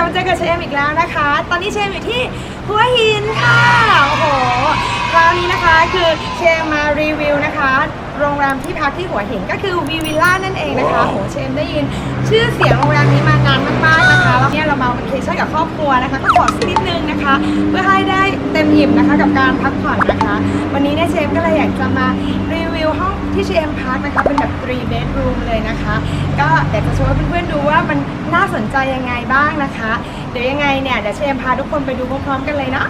ลับมาเจอกับเชมอีกแล้วนะคะ ตอนนี้เชมอยู่ที่หัวหินค่ะ โอ้โห คราวนี้นะคะคือเชมมารีวิวนะคะ โรงแรมที่พักที่หัวหินก็คือวีวิลล่านั่นเองนะคะโหเชมได้ยินชื่อเสียงโรงแรมนี้มานานมากๆนะคะแล้วเนี่ยเรามาวัเคชั่นกับครอบครัวนะคะ ก็ขอสักนิดนึงนะคะ เพื่อให้ได้เต็มอิ่มนะคะกับการพักผ่อนนะคะ วันนี้เนี่ยเชมก็เลยอยากจะมารีวิว ห้องที่เชมพักนะคะเป็นแบบ three bedroom เลยนะคะ ก็อยากจะชวนเพื่อนๆดูว่ามันน่าสนใจยังไงบ้างนะคะ เดี๋ยวยังไงเนี่ยเดี๋ยวเชมพาทุกคนไปดูพร้อมๆกันเลยเนาะ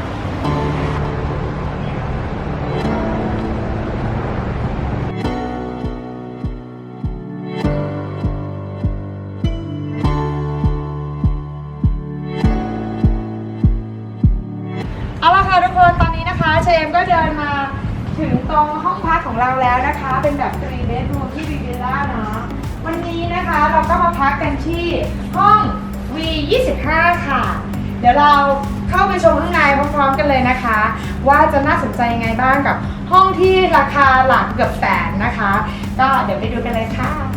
เอาละค่ะทุกคนตอนนี้นะคะ เชมก็เดินมา ถึงตรงห้องพักของเราแล้วนะคะ เป็นแบบ3 bedroom ที่วีวิลล่าเนาะวันนี้นะคะเราก็มาพักกันที่ห้อง V 25 ค่ะ เดี๋ยวเราเข้าไปชมข้างในพร้อมๆกันเลยนะคะ ว่าจะน่าสนใจยังไงบ้างกับห้องที่ราคาหลักเกือบแสนนะคะ ก็เดี๋ยวไปดูกันเลยค่ะ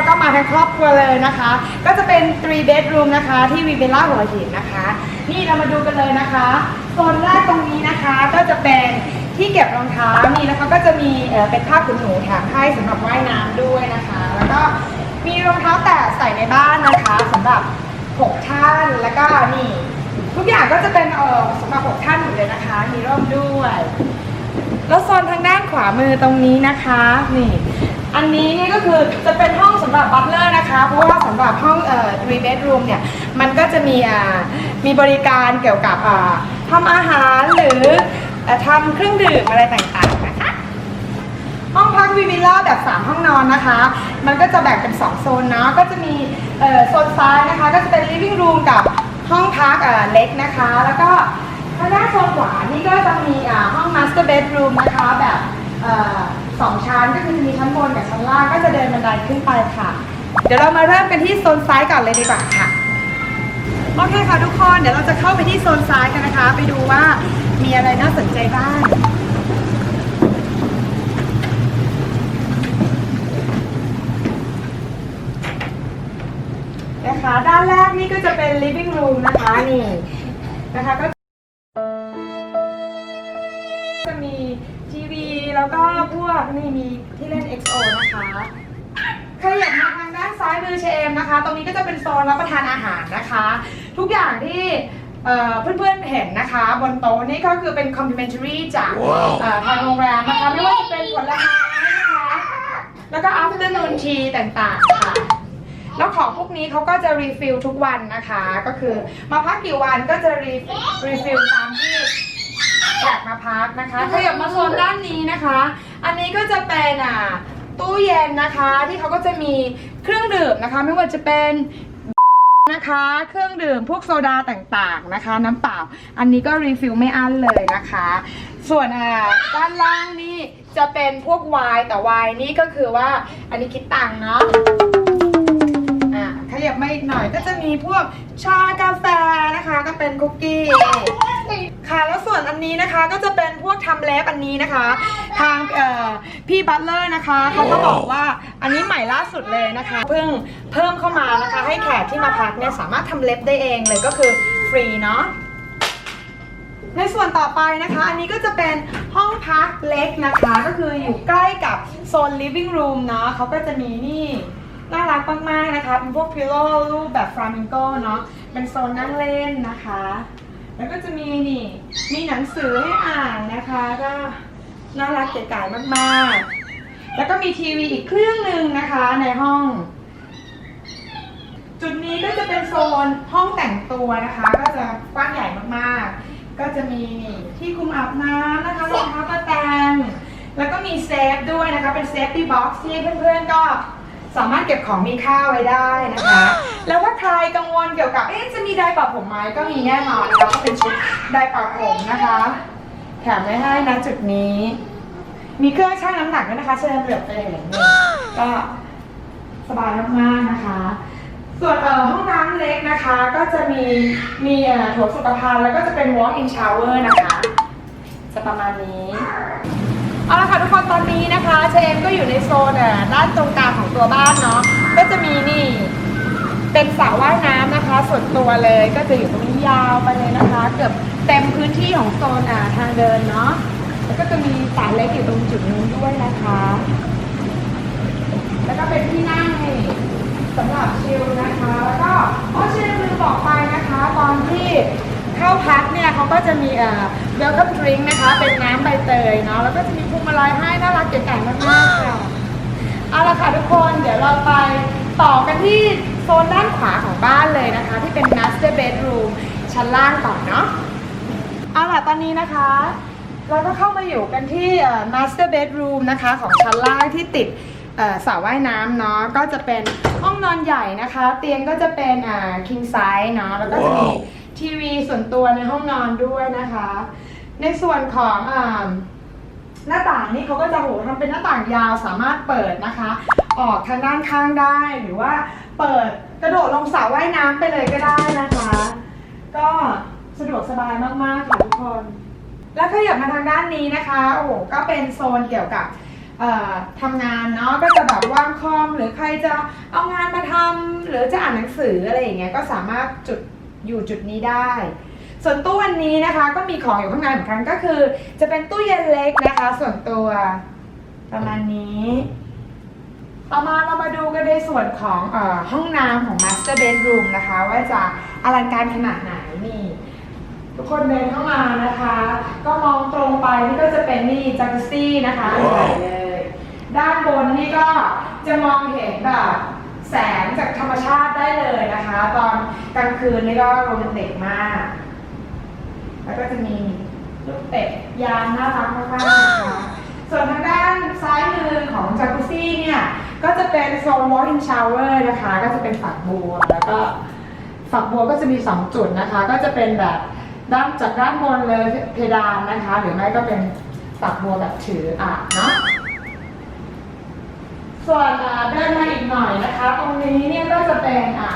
เราก็มาทั้งครอบครัวเลยนะคะ ก็จะเป็น three bedroom นะคะ ที่วีวิลล่าหัวหินนะคะ นี่เรามาดูกันเลยนะคะโซนแรกตรงนี้นะคะก็จะเป็นที่เก็บรองเท้านี่แล้วก็จะมีเป็นผ้าขนหนูแถมให้สำหรับว่ายน้ำด้วยนะคะ แล้วก็มีรองเท้าแตะใส่ในบ้านนะคะสำหรับหกท่านแล้วก็นี่ ทุกอย่างก็จะเป็นเออสำหรับหกท่านหมดเลยนะคะ มีร่มด้วย แล้วโซนทางด้านขวามือตรงนี้นะคะ นี่ อันนี้นี่ก็คือจะเป็นห้องสำหรับบัตเลอร์นะคะ เพราะว่าสำหรับห้องเอ่อ three bedroom เนี่ย มันก็จะมีอ่ามีบริการเกี่ยวกับอ่าทำอาหารหรือเอ่อทำเครื่องดื่มอะไรต่างๆนะคะ ห้องพักวีวิลล่าแบบ 3 ห้องนอนนะคะ มันก็จะแบ่งเป็น 2 โซนเนาะ ก็จะมีเอ่อโซนซ้ายนะคะ ก็จะเป็น living room กับห้องพักเอ่อเล็กนะคะ แล้วก็ทางด้านโซนขวานี่ก็จะมีอ่าห้อง master bedroom นะคะแบบ นบันไดขึ้นไปค่ะ เดี๋ยวเรามาเริ่มกันที่โซนซ้ายก่อนเลยดีกว่าค่ะ โอเคค่ะทุกคน เดี๋ยวเราจะเข้าไปที่โซนซ้ายกันนะคะ ไปดูว่ามีอะไรน่าสนใจบ้างนะคะด้านแรกนี่ก็จะเป็น living room นะคะนี่นะคะก็จะมีทีวีแล้วก็พวกนี่มีที่เล่น XO นะคะ ขยับมาทางด้านซ้ายมือเชมนะคะ ตรงนี้ก็จะเป็นโซนรับประทานอาหารนะคะ ทุกอย่างที่เอ่อเพื่อนๆเห็นนะคะ บนโต๊ะนี่ก็คือเป็น complimentary จากเอ่อทางโรงแรมนะคะ ไม่ว่าจะเป็นผลไม้นะคะแล้วก็ afternoon tea ต่างๆค่ะแล้วของพวกนี้เขาก็จะรีฟิลทุกวันนะคะ ก็คือมาพักกี่วันก็จะรีรีฟิลตามที่แขกมาพักนะคะขยับมาโซนด้านนี้นะคะ อันนี้ก็จะเป็นอ่า ตู้เย็นนะคะ ที่เขาก็จะมีเครื่องดื่มนะคะ ไม่ว่าจะเป็นนะคะ เครื่องดื่มพวกโซดาต่างๆนะคะ น้ำเปล่า อันนี้ก็รีฟิลไม่อั้นเลยนะคะ ส่วนอ่าด้านล่างนี่จะเป็นพวกไวน์แต่ไวน์นี่ก็คือว่าอันนี้คิดตังค์เนาะอะขยับมาอีกหน่อยก็จะมีพวกชากาแฟนะคะ ก็เป็นคุกกี้ ค่ะ แล้วส่วนอันนี้นะคะก็จะเป็นพวกทำเล็บอันนี้นะคะ ทางเอ่อพี่บัตเลอร์นะคะเขาก็บอกว่าอันนี้ใหม่ล่าสุดเลยนะคะ เพิ่งเพิ่มเข้ามานะคะ ให้แขกที่มาพักเนี่ยสามารถทำเล็บได้เองเลยก็คือฟรีเนาะ ในส่วนต่อไปนะคะ อันนี้ก็จะเป็นห้องพักเล็กนะคะ ก็คืออยู่ใกล้กับโซน living room เนาะเขาก็จะมีนี่ น่ารักมากๆนะคะ เป็นพวกพิโลรูปแบบฟลามิงโกเนาะเป็นโซนนั่งเล่นนะคะ แล้วก็จะมีนี่มีหนังสือให้อ่านนะคะก็น่ารักเก๋ไก่มากๆ แล้วก็มีทีวีอีกเครื่องหนึ่งนะคะในห้อง จุดนี้ก็จะเป็นโซนห้องแต่งตัวนะคะ ก็จะกว้างใหญ่มากๆ ก็จะมีนี่ที่คุมอาบน้ำนะคะรองเท้าประแตงแล้วก็มีเซฟด้วยนะคะเป็นเซฟตี้บ็อกซ์ที่เพื่อนๆก็ สามารถเก็บของมีค่าไว้ได้นะคะ แล้วถ้าใครกังวลเกี่ยวกับเอ๊ะจะมีไดร์เป่าผมไหมก็มีแน่นอนนะคะก็เป็นชุดไดร์เป่าผมนะคะ แถมไม่ให้นะจุดนี้ มีเครื่องชั่งน้ำหนักด้วยนะคะเชิญเหลือบไปเห็นนี่ก็สบายมากๆนะคะ ส่วนเอ่อห้องน้ำเล็กนะคะ ก็จะมีมีเอ่อโถสุขภัณฑ์แล้วก็จะเป็น walk in shower นะคะ จะประมาณนี้ เอาละค่ะทุกคนตอนนี้นะคะเชมก็อยู่ในโซนเอ่อด้านตรงกลางของตัวบ้านเนาะก็จะมีนี่ เป็นสระว่ายน้ำนะคะ ส่วนตัวเลยก็จะอยู่ตรงนี้ยาวไปเลยนะคะ เกือบเต็มพื้นที่ของโซนอ่าทางเดินเนาะแล้วก็จะมีสระเล็กอยู่ตรงจุดนู้นด้วยนะคะ แล้วก็เป็นที่นั่งสำหรับชิลนะคะ แล้วก็อ๋อชิลลืมบอกไปนะคะ ตอนที่เข้าพัก ก็จะมีเอ่อ welcome drink นะคะ เป็นน้ำใบเตยเนาะ แล้วก็จะมีพวงมาลัยให้น่ารักเก๋ๆมากๆค่ะ เอาละค่ะทุกคน เดี๋ยวเราไปต่อกันที่โซนด้านขวาของบ้านเลยนะคะ ที่เป็น master bedroom ชั้นล่างก่อนเนาะ เอาล่ะตอนนี้นะคะ เราก็เข้ามาอยู่กันที่เอ่อ master bedroom นะคะของชั้นล่างที่ติดเอ่อสระว่ายน้ำเนาะก็จะเป็นห้องนอนใหญ่นะคะ เตียงก็จะเป็นอ่า king size เนาะแล้วก็จะมี ทีวีส่วนตัวในห้องนอนด้วยนะคะ ในส่วนของอ่าหน้าต่างนี่เขาก็จะโหทำเป็นหน้าต่างยาวสามารถเปิดนะคะ ออกทางด้านข้างได้หรือว่าเปิดกระโดดลงสระว่ายน้ำไปเลยก็ได้นะคะ ก็สะดวกสบายมากๆค่ะทุกคน แล้วขยับมาทางด้านนี้นะคะโอ้โหก็เป็นโซนเกี่ยวกับอ่อทำงานเนาะก็จะแบบว่างคอมหรือใครจะเอางานมาทำหรือจะอ่านหนังสืออะไรอย่างเงี้ยก็สามารถจุด อยู่จุดนี้ได้ ส่วนตู้วันนี้นะคะก็มีของอยู่ข้างในเหมือนกันก็คือ จะเป็นตู้เย็นเล็กนะคะ ส่วนตัวประมาณนี้ ต่อมาเรามาดูกันในส่วนของเออห้องน้ำของ Master Bedroom นะคะ ว่าจะอลังการขนาดไหนนี่ทุกคนเดินเข้ามานะคะ ก็มองตรงไปนี่ก็จะเป็นนี่จักรุซี่นะคะอันใหญ่เลยด้านบนนี่ก็จะมองเห็นแบบ แสงจากธรรมชาติได้เลยนะคะ ตอนกลางคืนนี่ก็โรแมนติกมาก แล้วก็จะมีลูกเป็ดยางน่ารักมากๆนะคะส่วนทางด้านซ้ายมือของจากุซี่เนี่ยก็จะเป็นโซน walk-in shower นะคะ ก็จะเป็นฝักบัว แล้วก็ฝักบัวก็จะมี 2 จุดนะคะ ก็จะเป็นแบบด้านจากด้านบนเลยเพดานนะคะ หรือไม่ก็เป็นฝักบัวแบบถืออ่างเนาะ ส่วนอ่าเดินมาอีกหน่อยนะคะ ตรงนี้เนี่ยก็จะเป็นอ่า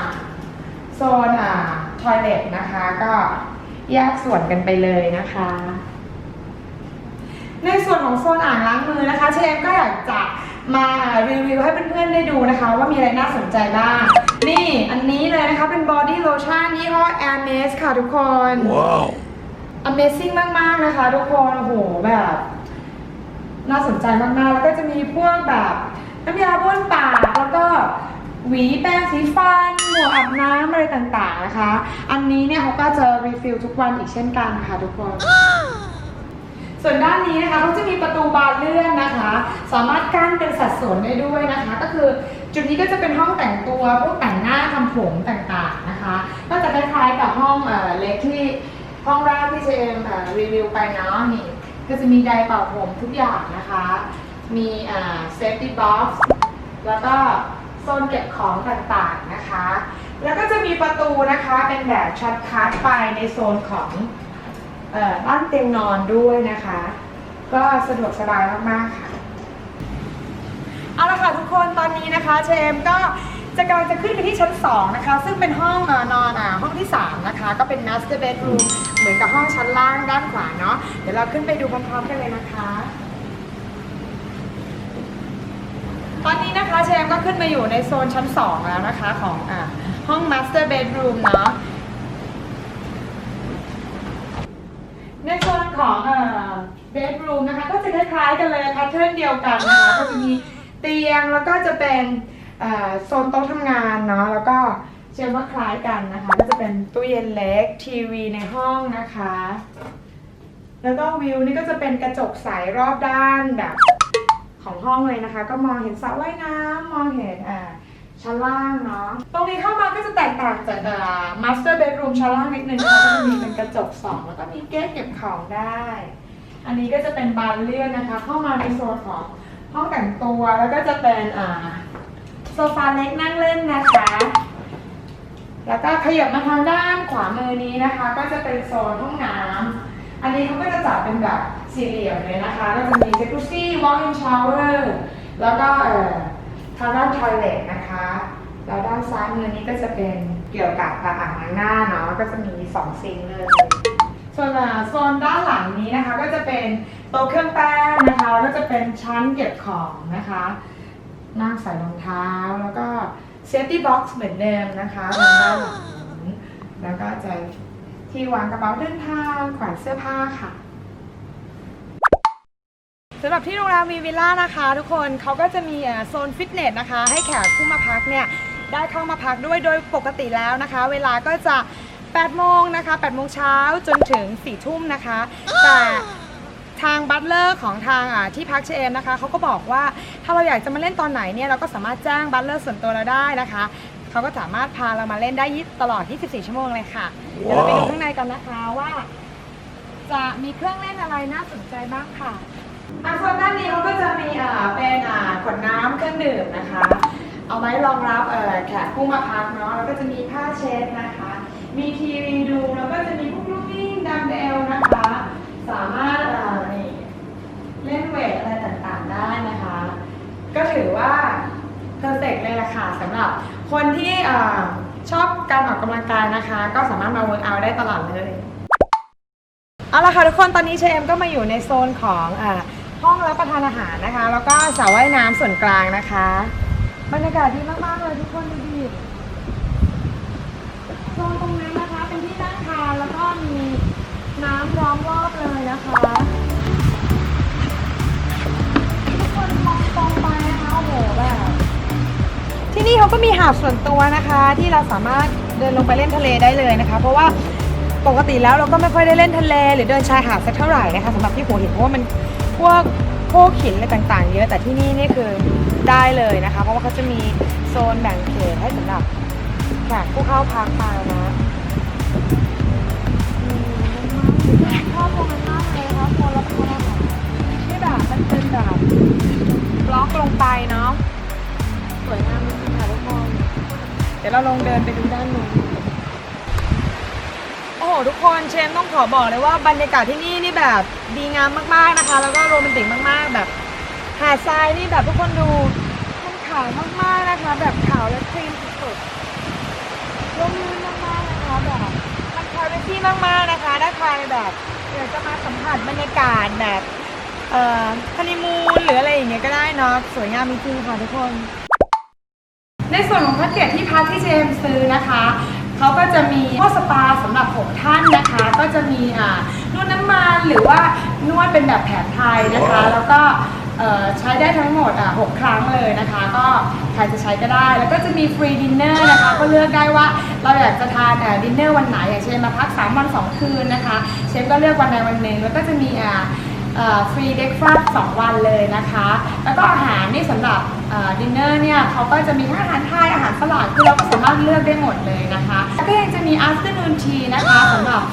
โซนอ่าทอยเลทนะคะ ก็แยกส่วนกันไปเลยนะคะ ในส่วนของโซนอ่างล้างมือนะคะเชมก็อยากจะมารีวิวให้เพื่อนๆได้ดูนะคะ ว่ามีอะไรน่าสนใจบ้าง นี่อันนี้เลยนะคะเป็น body lotion ยี่ห้อ Hermes ค่ะทุกคน Wow. Amazing มาก ๆ นะคะ ทุกคน โอ้โหแบบ น่าสนใจมาก ๆ แล้วก็จะมีพวกแบบ น้ำยาบ้วนปาก แล้วก็หวีแปรงสีฟันหมวกอาบน้ำอะไรต่างๆนะคะ อันนี้เนี่ยเขาก็จะรีฟิลทุกวันอีกเช่นกันค่ะทุกคน ส่วนด้านนี้นะคะเขาจะมีประตูบานเลื่อนนะคะ สามารถกั้นเป็นสัดส่วนได้ด้วยนะคะ ก็คือจุดนี้ก็จะเป็นห้องแต่งตัวพวกแต่งหน้าทำผมต่างๆนะคะ ก็จะคล้ายๆกับห้องเล็กที่ห้องแรกที่เจมเอ่รีวิวไปเนาะนี่ก็จะมีไดร์เป่าผมทุกอย่างนะคะ มีเซฟตี้บ็อกซ์แล้วก็โซนเก็บของต่างๆนะคะ แล้วก็จะมีประตูนะคะเป็นแบบช็อตคัทไปในโซนของอ่อบ้านเตียงนอนด้วยนะคะ ก็สะดวกสบายมากๆค่ะเอาละค่ะทุกคนตอนนี้นะคะเชมก็จะกำลังจะขึ้นไปที่ชั้น 2 นะคะ ซึ่งเป็นห้องนอนอะห้องที่ 3 นะคะ ก็เป็น master bedroom เหมือนกับห้องชั้นล่างด้านขวาเนาะเดี๋ยวเราขึ้นไปดูพร้อมๆกันเลยนะคะ ตอนนี้นะคะเชมก็ขึ้นมาอยู่ในโซนชั้น 2 แล้วนะคะของอห้อง master bedroom เนาะในโซนของเอ่อ bedroom นะคะก็จะคล้ายๆกันเลยแพทเทิร์นเดียวกันนะคะก็จะมีเตียงแล้วก็จะเป็นโซนโต๊ะทำงานเนาะแล้วก็เชื่อว่าคล้ายกันนะคะก็จะเป็นตู้เย็นเล็กทีวีในห้องนะคะ แล้วก็วิวนี่ก็จะเป็นกระจกใสรอบด้านแบบ ของห้องเลยนะคะ ก็มองเห็นสระว่ายน้ำมองเห็นอ่าชั้นล่างเนาะ ตรงนี้เข้ามาก็จะแตกต่างจากเอ่อ master bedroom ชั้นล่างนิดนึงนะคะก็จะมีเป็นกระจกสองแล้วก็มีเก๊เก็บของได้ อันนี้ก็จะเป็นบานเลื่อนนะคะ เข้ามาในโซนของห้องแต่งตัวแล้วก็จะเป็นอ่าโซโซฟาเล็กนั่งเล่นนะคะ แล้วก็ขยับมาทางด้านขวามือนี้นะคะ ก็จะเป็นโซนห้องน้ำอันนี้เขาก็จะจัดเป็นแบบ สี่เหลี่ยมเลยนะคะ ก็จะมี jacuzzi walk-in shower แล้วก็เอ่อทางด้าน toilet นะคะ แล้วด้านซ้ายมือนี้ก็จะเป็นเกี่ยวกับอ่างล้างหน้าเนาะ ก็จะมีสองซิงค์เลย ส่วนอ่าโซนด้านหลังนี้นะคะ ก็จะเป็นโต๊ะเครื่องแป้งนะคะแล้วก็จะเป็นชั้นเก็บของนะคะ นั่งใส่รองเท้าแล้วก็เซฟตี้บ็อกซ์เหมือนเดิมนะคะทางด้านหลัง แล้วก็จะที่วางกระเป๋าเดินทางแขวนเสื้อผ้าค่ะ สำหรับที่โรงแรมวีวิลล่านะคะ ทุกคนเขาก็จะมีโซนฟิตเนสนะคะ ให้แขกผู้มาพักเนี่ยได้เข้ามาพักด้วยโดยปกติแล้วนะคะ เวลาก็จะ 8 โมงนะคะ 8 โมงเช้าจนถึง 4 ทุ่มนะคะ แต่ทางบัตเลอร์ของทางที่พักเชเอมนะคะเขาก็บอกว่าถ้าเราอยากจะมาเล่นตอนไหนเนี่ยเราก็สามารถแจ้งบัตเลอร์ส่วนตัวเราได้นะคะเขาก็สามารถพาเรามาเล่นได้ตลอด 24 ชั่วโมงเลยค่ะ เดี๋ยวเราไปดูข้างในกันนะคะว่า จะมีเครื่องเล่นอะไรน่าสนใจบ้างค่ะ อาโซนด้านนี้เขาก็จะมีอ่าเป็นอ่าขวดน้ำเครื่องดื่มนะคะ เอาไว้รองรับเอ่อแขกผู้มาพักเนาะแล้วก็จะมีผ้าเช็ดนะคะ มีทีวีดูแล้วก็จะมีพวกลูกวิ่งดัมเบลนะคะ สามารถเอ่อนี่เล่นเวทอะไรต่างๆได้นะคะ ก็ถือว่าเพอร์เฟกเลยล่ะค่ะสำหรับคนที่เอ่อชอบการออกกำลังกายนะคะ ก็สามารถมาเวิร์กอัได้ตลอดเลย เอาละค่ะทุกคนตอนนี้เชเอมก็มาอยู่ในโซนของอห้องรับประทานอาหารนะคะ แล้วก็สระว่ายน้ำส่วนกลางนะคะบรรยากาศดีมากๆเลยทุกคนดูดิโซนตรงนั้นนะคะ เป็นที่นั่งทานแล้วก็มีน้ำล้อมรอบเลยนะคะทุกคนมองตรงไปนะคะโอ้โหแบบที่นี่เขาก็มีหาดส่วนตัวนะคะ ที่เราสามารถเดินลงไปเล่นทะเลได้เลยนะคะ เพราะว่า ปกติแล้วเราก็ไม่ค่อยได้เล่นทะเล หรือเดินชายหาดสักเท่าไหร่นะคะสำหรับที่หัวหินเพราะว่ามันพวกโขกหินอะไรต่างๆ เยอะแต่ที่นี่นี่คือได้เลยนะคะ เพราะว่าเขาจะมีโซนแบ่งเขตให้สำหรับแขกผู้เข้าพักมานะชอบตรงนั้นมากเลยครับโซนรับระทานอาหารที่แบบมันเป็นแบบบล็อกลงไปเนาะสวยงามจริงๆค่ะทุกคนเดี๋ยวเราลองเดินไปดูด้านนู้น ทุกคนเชมต้องขอบอกเลยว่าบรรยากาศที่นี่นี่แบบดีงามมากๆนะคะ แล้วก็โรแมนติกมากๆ แบบหาดทรายนี่แบบทุกคนดูมันขาวมากๆนะคะ แบบขาวและครีมสุดๆร่มรื่นมากๆนะคะแบบมันคาเวซี่มากๆนะคะถ้าใครแบบอยากจะมาสัมผัสบรรยากาศแบบเอ่อฮันนีมูนหรืออะไรอย่างเงี้ยก็ได้เนาะสวยงามจริงๆค่ะทุกคน ในส่วนของแพ็กเกจที่พักที่เจมซื้อนะคะ เขาก็จะมีข้อสปาสำหรับ6ท่านนะคะ ก็จะมีอ่านวดน้ำมันหรือว่านวดเป็นแบบแผนไทยนะคะ แล้วก็เอ่อใช้ได้ทั้งหมดอะ6ครั้งเลยนะคะ ก็ใครจะใช้ก็ได้ แล้วก็จะมีฟรีดินเนอร์นะคะ ก็เลือกได้ว่าเราอยากจะทานดินเนอร์วันไหนอย่างเช่นมาพัก 3 วัน 2 คืนนะคะ เชฟก็เลือกวันใดวันหนึ่งแล้วก็จะมีอ่า ฟรีเด็กฟาสสองวันเลยนะคะ แล้วก็อาหารนี่สำหรับดินเนอร์เนี่ยเขาก็จะมีทั้งอาหารไทยอาหารฝรั่งคือเราก็สามารถเลือกได้หมดเลยนะคะแล้วก็ยังจะมี afternoon tea นะคะสำหรับ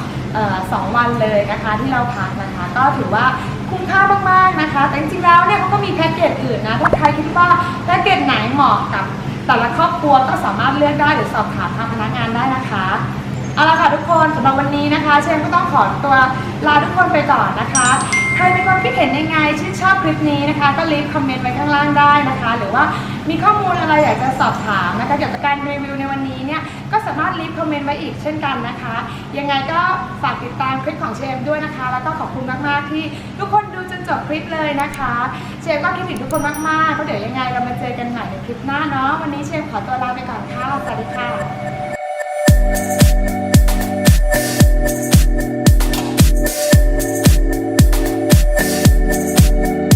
สองวันเลยนะคะที่เราพักนะคะ ก็ถือว่าคุ้มค่ามากๆนะคะ แต่จริงๆแล้วเนี่ยเขาก็มีแพ็กเกจอื่นนะถ้าใครคิดว่าแพ็กเกจไหนเหมาะกับแต่ละครอบครัวก็สามารถเลือกได้หรือสอบถามทางพนักงานได้นะคะเอาละค่ะทุกคนสำหรับวันนี้นะคะ เชนก็ต้องขอตัวลาทุกคนไปก่อนนะคะ รมีความคิดเห็นยังไงชื่นชอบคลิปนี้นะคะ ก็รีบคอมเมนต์ไว้ข้างล่างได้นะคะ หรือว่ามีข้อมูลอะไรอยากจะสอบถามนะคะเกี่ยวกับการรีวิวในวันนี้เนี่ยก็สามารถรีบคอมเมนต์ไว้อีกเช่นกันนะคะ ยังไงก็ฝากติดตามคลิปของเชมด้วยนะคะ แล้วก็ขอบคุณมากๆที่ทุกคนดูจนจบคลิปเลยนะคะเชมก็คิดถึงทุกคนมากๆก็เดี๋ยวยังไงเรามาเจอกันใหม่ในคลิปหน้าเนาะวันนี้เชมขอตัวลาไปก่อนค่ะสวัสดีค่ะ